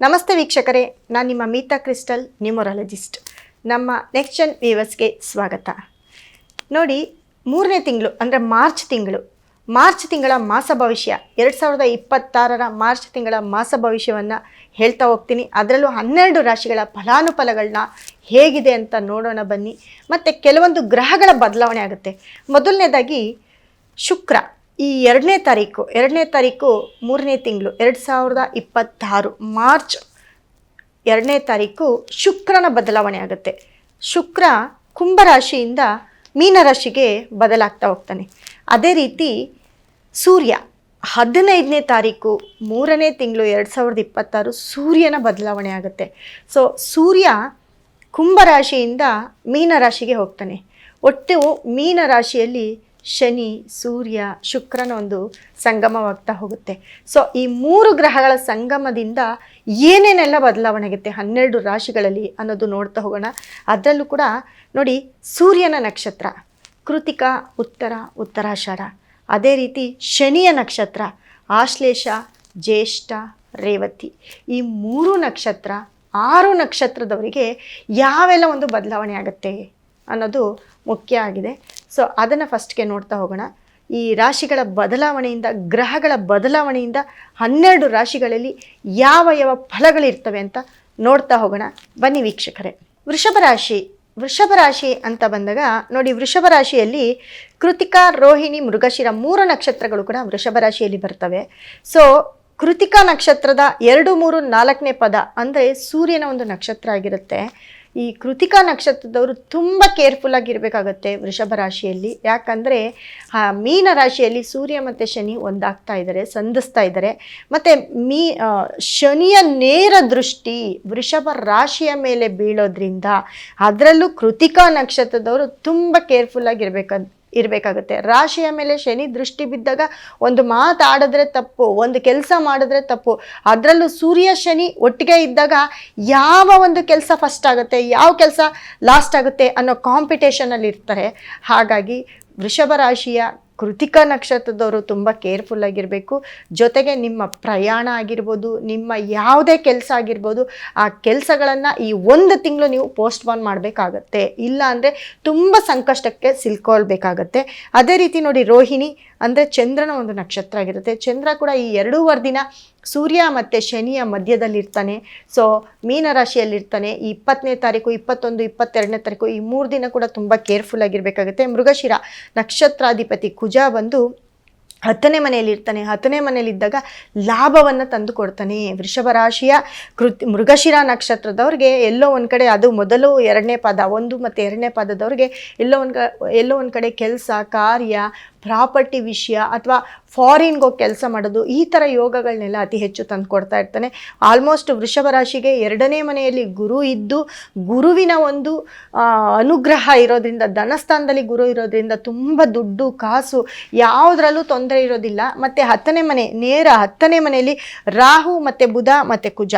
ನಮಸ್ತೆ ವೀಕ್ಷಕರೇ, ನಾನು ನಿಮ್ಮ ಮೀತಾ ಕ್ರಿಸ್ಟಲ್, ನ್ಯೂಮರಾಲಜಿಸ್ಟ್. ನಮ್ಮ ನೆಕ್ಸ್ಟ್ ಜನ್ ವ್ಯೂವರ್ಸ್ಗೆ ಸ್ವಾಗತ. ನೋಡಿ, ಮೂರನೇ ತಿಂಗಳು, ಅಂದರೆ ಮಾರ್ಚ್ ತಿಂಗಳು, ಮಾರ್ಚ್ ತಿಂಗಳ ಮಾಸ ಭವಿಷ್ಯ, ಎರಡು ಸಾವಿರದ ಇಪ್ಪತ್ತಾರರ ಮಾರ್ಚ್ ತಿಂಗಳ ಮಾಸ ಭವಿಷ್ಯವನ್ನು ಹೇಳ್ತಾ ಹೋಗ್ತೀನಿ. ಅದರಲ್ಲೂ ಹನ್ನೆರಡು ರಾಶಿಗಳ ಫಲಾನುಫಲಗಳನ್ನ ಹೇಗಿದೆ ಅಂತ ನೋಡೋಣ ಬನ್ನಿ. ಮತ್ತು ಕೆಲವೊಂದು ಗ್ರಹಗಳ ಬದಲಾವಣೆ ಆಗುತ್ತೆ. ಮೊದಲನೇದಾಗಿ ಶುಕ್ರ. ಈ ಎರಡನೇ ತಾರೀಕು ಎರಡನೇ ತಾರೀಕು ಮೂರನೇ ತಿಂಗಳು, ಎರಡು ಸಾವಿರದ ಇಪ್ಪತ್ತಾರು ಮಾರ್ಚ್ ಎರಡನೇ ತಾರೀಕು ಶುಕ್ರನ ಬದಲಾವಣೆ ಆಗುತ್ತೆ. ಶುಕ್ರ ಕುಂಭರಾಶಿಯಿಂದ ಮೀನರಾಶಿಗೆ ಬದಲಾಗ್ತಾ ಹೋಗ್ತಾನೆ. ಅದೇ ರೀತಿ ಸೂರ್ಯ ಹದಿನೈದನೇ ತಾರೀಕು ಮೂರನೇ ತಿಂಗಳು ಎರಡು ಸಾವಿರದ ಇಪ್ಪತ್ತಾರು ಸೂರ್ಯನ ಬದಲಾವಣೆ ಆಗುತ್ತೆ. ಸೊ ಸೂರ್ಯ ಕುಂಭರಾಶಿಯಿಂದ ಮೀನರಾಶಿಗೆ ಹೋಗ್ತಾನೆ. ಒಟ್ಟು ಮೀನರಾಶಿಯಲ್ಲಿ ಶನಿ, ಸೂರ್ಯ, ಶುಕ್ರನ ಒಂದು ಸಂಗಮವಾಗ್ತಾ ಹೋಗುತ್ತೆ. ಸೊ ಈ ಮೂರು ಗ್ರಹಗಳ ಸಂಗಮದಿಂದ ಏನೇನೆಲ್ಲ ಬದಲಾವಣೆ ಆಗುತ್ತೆ ಹನ್ನೆರಡು ರಾಶಿಗಳಲ್ಲಿ ಅನ್ನೋದು ನೋಡ್ತಾ ಹೋಗೋಣ. ಅದರಲ್ಲೂ ಕೂಡ ನೋಡಿ, ಸೂರ್ಯನ ನಕ್ಷತ್ರ, ಕೃತಿಕ, ಉತ್ತರ, ಉತ್ತರಾಷಾಢ. ಅದೇ ರೀತಿ ಶನಿಯ ನಕ್ಷತ್ರ, ಆಶ್ಲೇಷ, ಜ್ಯೇಷ್ಠ, ರೇವತಿ. ಈ ಮೂರು ನಕ್ಷತ್ರ, ಆರು ನಕ್ಷತ್ರದವರಿಗೆ ಯಾವೆಲ್ಲ ಒಂದು ಬದಲಾವಣೆ ಆಗುತ್ತೆ ಅನ್ನೋದು ಮುಖ್ಯ ಆಗಿದೆ. ಸೊ ಅದನ್ನು ಫಸ್ಟ್ಗೆ ನೋಡ್ತಾ ಹೋಗೋಣ. ಈ ರಾಶಿಗಳ ಬದಲಾವಣೆಯಿಂದ, ಗ್ರಹಗಳ ಬದಲಾವಣೆಯಿಂದ ಹನ್ನೆರಡು ರಾಶಿಗಳಲ್ಲಿ ಯಾವ ಯಾವ ಫಲಗಳಿರ್ತವೆ ಅಂತ ನೋಡ್ತಾ ಹೋಗೋಣ. ಬನ್ನಿ ವೀಕ್ಷಕರೇ. ವೃಷಭ ರಾಶಿ ವೃಷಭ ರಾಶಿ ಅಂತ ಬಂದಾಗ, ನೋಡಿ ವೃಷಭ ರಾಶಿಯಲ್ಲಿ ಕೃತಿಕಾ, ರೋಹಿಣಿ, ಮೃಗಶಿರ ಮೂರು ನಕ್ಷತ್ರಗಳು ಕೂಡ ವೃಷಭ ರಾಶಿಯಲ್ಲಿ ಬರ್ತವೆ. ಸೊ ಕೃತಿಕಾ ನಕ್ಷತ್ರದ ಎರಡು, ಮೂರು, ನಾಲ್ಕನೇ ಪದ ಅಂದರೆ ಸೂರ್ಯನ ಒಂದು ನಕ್ಷತ್ರ ಆಗಿರುತ್ತೆ. ಈ ಕೃತಿಕಾ ನಕ್ಷತ್ರದವರು ತುಂಬ ಕೇರ್ಫುಲ್ ಆಗಿರಬೇಕಾಗತ್ತೆ ವೃಷಭ ರಾಶಿಯಲ್ಲಿ. ಯಾಕಂದರೆ ಮೀನ ರಾಶಿಯಲ್ಲಿ ಸೂರ್ಯ ಮತ್ತು ಶನಿ ಒಂದಾಗ್ತಾ ಇದ್ದಾರೆ ಸಂಧಿಸ್ತಾ ಇದ್ದಾರೆ ಮತ್ತು ಮೀ ಶನಿಯ ನೇರ ದೃಷ್ಟಿ ವೃಷಭ ರಾಶಿಯ ಮೇಲೆ ಬೀಳೋದ್ರಿಂದ ಅದರಲ್ಲೂ ಕೃತಿಕಾ ನಕ್ಷತ್ರದವರು ತುಂಬ ಕೇರ್ಫುಲ್ ಆಗಿರ್ಬೇಕ ಇರಬೇಕಾಗುತ್ತೆ. ರಾಶಿಯ ಮೇಲೆ ಶನಿ ದೃಷ್ಟಿ ಬಿದ್ದಾಗ ಒಂದು ಮಾತಾಡಿದ್ರೆ ತಪ್ಪು, ಒಂದು ಕೆಲಸ ಮಾಡಿದ್ರೆ ತಪ್ಪು. ಅದರಲ್ಲೂ ಸೂರ್ಯ ಶನಿ ಒಟ್ಟಿಗೆ ಇದ್ದಾಗ ಯಾವ ಒಂದು ಕೆಲಸ ಫಸ್ಟ್ ಆಗುತ್ತೆ, ಯಾವ ಕೆಲಸ ಲಾಸ್ಟ್ ಆಗುತ್ತೆ ಅನ್ನೋ ಕಾಂಪಿಟೇಷನಲ್ಲಿ ಇರ್ತಾರೆ. ಹಾಗಾಗಿ ವೃಷಭ ರಾಶಿಯ ಕೃತಿಕಾ ನಕ್ಷತ್ರದವರು ತುಂಬ ಕೇರ್ಫುಲ್ ಆಗಿರಬೇಕು. ಜೊತೆಗೆ ನಿಮ್ಮ ಪ್ರಯಾಣ ಆಗಿರ್ಬೋದು, ನಿಮ್ಮ ಯಾವುದೇ ಕೆಲಸ ಆಗಿರ್ಬೋದು, ಆ ಕೆಲಸಗಳನ್ನು ಈ ಒಂದು ತಿಂಗಳು ನೀವು ಪೋಸ್ಟ್ಪೋನ್ ಮಾಡಬೇಕಾಗತ್ತೆ. ಇಲ್ಲ ಅಂದರೆ ತುಂಬ ಸಂಕಷ್ಟಕ್ಕೆ ಸಿಲ್ಕೊಳ್ಬೇಕಾಗತ್ತೆ. ಅದೇ ರೀತಿ ನೋಡಿ ರೋಹಿಣಿ ಅಂದರೆ ಚಂದ್ರನ ಒಂದು ನಕ್ಷತ್ರ ಆಗಿರುತ್ತೆ. ಚಂದ್ರ ಕೂಡ ಈ ಎರಡೂವರೆ ದಿನ ಸೂರ್ಯ ಮತ್ತು ಶನಿಯ ಮಧ್ಯದಲ್ಲಿರ್ತಾನೆ. ಸೊ ಮೀನರಾಶಿಯಲ್ಲಿರ್ತಾನೆ ಈ ಇಪ್ಪತ್ತನೇ ತಾರೀಕು, ಇಪ್ಪತ್ತೊಂದು, ಇಪ್ಪತ್ತೆರಡನೇ ತಾರೀಕು ಈ ಮೂರು ದಿನ ಕೂಡ ತುಂಬ ಕೇರ್ಫುಲ್ ಆಗಿರಬೇಕಾಗುತ್ತೆ. ಮೃಗಶಿರ, ನಕ್ಷತ್ರಾಧಿಪತಿ ಕುಜ ಬಂದು ಹತ್ತನೇ ಮನೆಯಲ್ಲಿ ಇರ್ತಾನೆ. ಹತ್ತನೇ ಮನೆಯಲ್ಲಿದ್ದಾಗ ಲಾಭವನ್ನು ತಂದು ಕೊಡ್ತಾನೆ. ವೃಷಭ ರಾಶಿಯ ಕೃತಿ, ಮೃಗಶಿರ ನಕ್ಷತ್ರದವ್ರಿಗೆ ಎಲ್ಲೋ ಒಂದು ಕಡೆ ಅದು ಮೊದಲು ಎರಡನೇ ಪಾದ, ಒಂದು ಮತ್ತು ಎರಡನೇ ಪಾದದವ್ರಿಗೆ ಎಲ್ಲೋ ಒಂದು ಎಲ್ಲೋ ಒಂದು ಕಡೆ ಕೆಲಸ, ಕಾರ್ಯ ಪ್ರಾಪರ್ಟಿ ವಿಷಯ ಅಥವಾ ಫಾರಿನ್ಗೆ ಹೋಗಿ ಕೆಲಸ ಮಾಡೋದು, ಈ ಥರ ಯೋಗಗಳನ್ನೆಲ್ಲ ಅತಿ ಹೆಚ್ಚು ತಂದು ಕೊಡ್ತಾ ಇರ್ತಾನೆ. ಆಲ್ಮೋಸ್ಟ್ ವೃಷಭ ರಾಶಿಗೆ ಎರಡನೇ ಮನೆಯಲ್ಲಿ ಗುರು ಇದ್ದು, ಗುರುವಿನ ಒಂದು ಅನುಗ್ರಹ ಇರೋದ್ರಿಂದ, ಧನಸ್ಥಾನದಲ್ಲಿ ಗುರು ಇರೋದ್ರಿಂದ ತುಂಬ ದುಡ್ಡು, ಕಾಸು ಯಾವುದರಲ್ಲೂ ತೊಂದರೆ ಇರೋದಿಲ್ಲ. ಮತ್ತು ಹತ್ತನೇ ಮನೆ, ನೇರ ಹತ್ತನೇ ಮನೆಯಲ್ಲಿ ರಾಹು ಮತ್ತು ಬುಧ ಮತ್ತು ಕುಜ.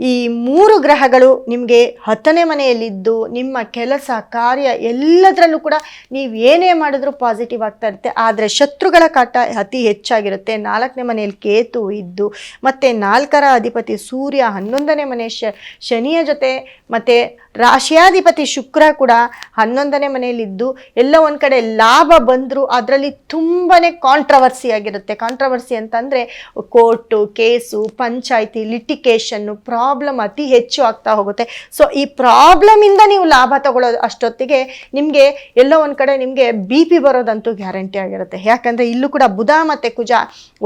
ಈ ಮೂರು ಗ್ರಹಗಳು ನಿಮಗೆ ಹತ್ತನೇ ಮನೆಯಲ್ಲಿದ್ದು, ನಿಮ್ಮ ಕೆಲಸ, ಕಾರ್ಯ ಎಲ್ಲದರಲ್ಲೂ ಕೂಡ ನೀವು ಏನೇ ಮಾಡಿದ್ರೂ ಪಾಸಿಟಿವ್ ಆಗ್ತಾ ಇರುತ್ತೆ. ಆದರೆ ಶತ್ರುಗಳ ಕಾಟ ಅತಿ ಹೆಚ್ಚಾಗಿರುತ್ತೆ. ನಾಲ್ಕನೇ ಮನೆಯಲ್ಲಿ ಕೇತು ಇದ್ದು, ಮತ್ತು ನಾಲ್ಕರ ಅಧಿಪತಿ ಸೂರ್ಯ, ಹನ್ನೊಂದನೇ ಮನೆ ಶನಿಯ ಜೊತೆ, ಮತ್ತು ರಾಶಿಯಾಧಿಪತಿ ಶುಕ್ರ ಕೂಡ ಹನ್ನೊಂದನೇ ಮನೆಯಲ್ಲಿದ್ದು, ಎಲ್ಲ ಒಂದು ಕಡೆ ಲಾಭ ಬಂದರೂ ಅದರಲ್ಲಿ ತುಂಬಾ ಕಾಂಟ್ರವರ್ಸಿ ಆಗಿರುತ್ತೆ. ಕಾಂಟ್ರವರ್ಸಿ ಅಂತಂದರೆ, ಕೋರ್ಟು, ಕೇಸು, ಪಂಚಾಯಿತಿ ಲಿಟಿಕೇಷನ್ನು ಪ್ರಾಬ್ಲಮ್ ಅತಿ ಹೆಚ್ಚು ಆಗ್ತಾ ಹೋಗುತ್ತೆ. ಸೊ ಈ ಪ್ರಾಬ್ಲಮಿಂದ ನೀವು ಲಾಭ ತಗೊಳ್ಳೋದು ಅಷ್ಟೊತ್ತಿಗೆ ನಿಮಗೆ ಎಲ್ಲೋ ಒಂದು ಕಡೆ ನಿಮಗೆ ಬಿ ಪಿ ಬರೋದಂತೂ ಗ್ಯಾರಂಟಿ ಆಗಿರುತ್ತೆ. ಯಾಕಂದರೆ ಇಲ್ಲೂ ಕೂಡ ಬುಧ ಮತ್ತು ಕುಜ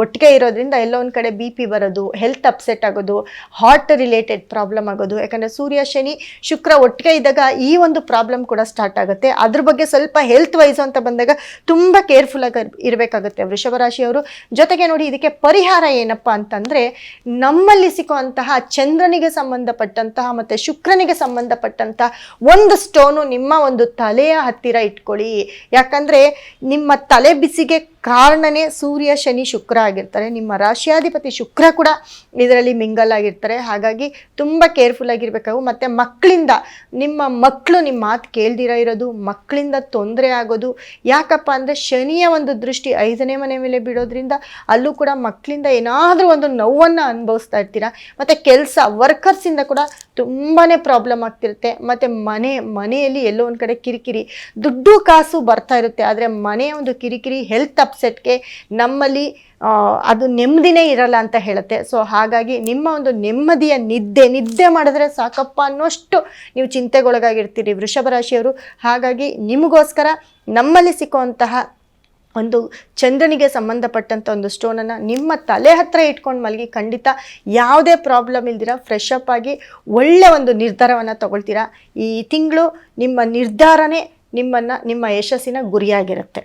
ಒಟ್ಟಿಗೆ ಇರೋದ್ರಿಂದ ಎಲ್ಲೋ ಒಂದು ಕಡೆ ಬಿ ಪಿ ಬರೋದು ಹೆಲ್ತ್ ಅಪ್ಸೆಟ್ ಆಗೋದು ಹಾರ್ಟ್ ರಿಲೇಟೆಡ್ ಪ್ರಾಬ್ಲಮ್ ಆಗೋದು. ಯಾಕಂದರೆ ಸೂರ್ಯ, ಶನಿ, ಶುಕ್ರ ಒಟ್ಟಿಗೆ ಇದ್ದಾಗ ಈ ಒಂದು ಪ್ರಾಬ್ಲಮ್ ಕೂಡ ಸ್ಟಾರ್ಟ್ ಆಗುತ್ತೆ. ಅದ್ರ ಬಗ್ಗೆ ಸ್ವಲ್ಪ ಹೆಲ್ತ್ ವೈಸ್ ಅಂತ ಬಂದಾಗ ತುಂಬ ಕೇರ್ಫುಲ್ ಆಗಿ ಇರಬೇಕಾಗುತ್ತೆ ವೃಷಭ ರಾಶಿಯವರು ಜೊತೆಗೆ ನೋಡಿ, ಇದಕ್ಕೆ ಪರಿಹಾರ ಏನಪ್ಪ ಅಂತಂದರೆ ನಮ್ಮಲ್ಲಿ ಸಿಕ್ಕುವಂತಹ ಚಂದ್ರನಿಗೆ ಸಂಬಂಧಪಟ್ಟಂತಹ ಮತ್ತು ಶುಕ್ರನಿಗೆ ಸಂಬಂಧಪಟ್ಟಂತಹ ಒಂದು ಸ್ಟೋನು ನಿಮ್ಮ ಒಂದು ತಲೆಯ ಹತ್ತಿರ ಇಟ್ಕೊಳ್ಳಿ. ಯಾಕಂದರೆ ನಿಮ್ಮ ತಲೆ ಬಿಸಿಗೆ ಕಾರಣನೇ ಸೂರ್ಯ, ಶನಿ, ಶುಕ್ರ ಆಗಿರ್ತಾರೆ. ನಿಮ್ಮ ರಾಶಿಯಾಧಿಪತಿ ಶುಕ್ರ ಕೂಡ ಇದರಲ್ಲಿ ಮಿಂಗಲ್ ಆಗಿರ್ತಾರೆ. ಹಾಗಾಗಿ ತುಂಬ ಕೇರ್ಫುಲ್ ಆಗಿರಬೇಕು ಮತ್ತು ಮಕ್ಕಳಿಂದ, ನಿಮ್ಮ ಮಕ್ಕಳು ನಿಮ್ಮ ಮಾತು ಕೇಳ್ದಿರ ಇರೋದು, ಮಕ್ಕಳಿಂದ ತೊಂದರೆ ಆಗೋದು. ಯಾಕಪ್ಪ ಅಂದರೆ ಶನಿಯ ಒಂದು ದೃಷ್ಟಿ ಐದನೇ ಮನೆ ಮೇಲೆ ಬಿಡೋದ್ರಿಂದ ಅಲ್ಲೂ ಕೂಡ ಮಕ್ಕಳಿಂದ ಏನಾದರೂ ಒಂದು ನೋವನ್ನು ಅನುಭವಿಸ್ತಾ ಇರ್ತೀರ. ಮತ್ತು ಕೆಲಸ ವರ್ಕರ್ಸಿಂದ ಕೂಡ ತುಂಬಾ ಪ್ರಾಬ್ಲಮ್ ಆಗ್ತಿರುತ್ತೆ. ಮತ್ತು ಮನೆ, ಮನೆಯಲ್ಲಿ ಎಲ್ಲೋ ಒಂದು ಕಡೆ ಕಿರಿಕಿರಿ, ದುಡ್ಡು ಕಾಸು ಬರ್ತಾ ಇರುತ್ತೆ. ಆದರೆ ಮನೆಯ ಒಂದು ಕಿರಿಕಿರಿ ಹೆಲ್ತ್ ಅಪ್ಸೆಟ್ಗೆ ನಮ್ಮಲ್ಲಿ ಅದು ನೆಮ್ಮದಿನೇ ಇರಲ್ಲ ಅಂತ ಹೇಳುತ್ತೆ. ಸೊ ಹಾಗಾಗಿ ನಿಮ್ಮ ಒಂದು ನೆಮ್ಮದಿಯ ನಿದ್ದೆ ನಿದ್ದೆ ಮಾಡಿದ್ರೆ ಸಾಕಪ್ಪ ಅನ್ನೋಷ್ಟು ನೀವು ಚಿಂತೆಗೊಳಗಾಗಿರ್ತೀರಿ ವೃಷಭ ರಾಶಿಯವರು. ಹಾಗಾಗಿ ನಿಮಗೋಸ್ಕರ ನಮ್ಮಲ್ಲಿ ಸಿಕ್ಕುವಂತಹ ಒಂದು ಚಂದ್ರನಿಗೆ ಸಂಬಂಧಪಟ್ಟಂಥ ಒಂದು ಸ್ಟೋನನ್ನು ನಿಮ್ಮ ತಲೆ ಹತ್ರ ಇಟ್ಕೊಂಡು ಮಲಗಿ ಖಂಡಿತ ಯಾವುದೇ ಪ್ರಾಬ್ಲಮ್ ಇಲ್ದಿರ ಫ್ರೆಶ್ ಅಪ್ ಆಗಿ ಒಳ್ಳೆ ಒಂದು ನಿರ್ಧಾರವನ್ನು ತಗೊಳ್ತೀರಾ? ಈ ತಿಂಗಳು ನಿಮ್ಮ ನಿರ್ಧಾರನೇ ನಿಮ್ಮನ್ನು, ನಿಮ್ಮ ಯಶಸ್ಸಿನ ಗುರಿಯಾಗಿರುತ್ತೆ.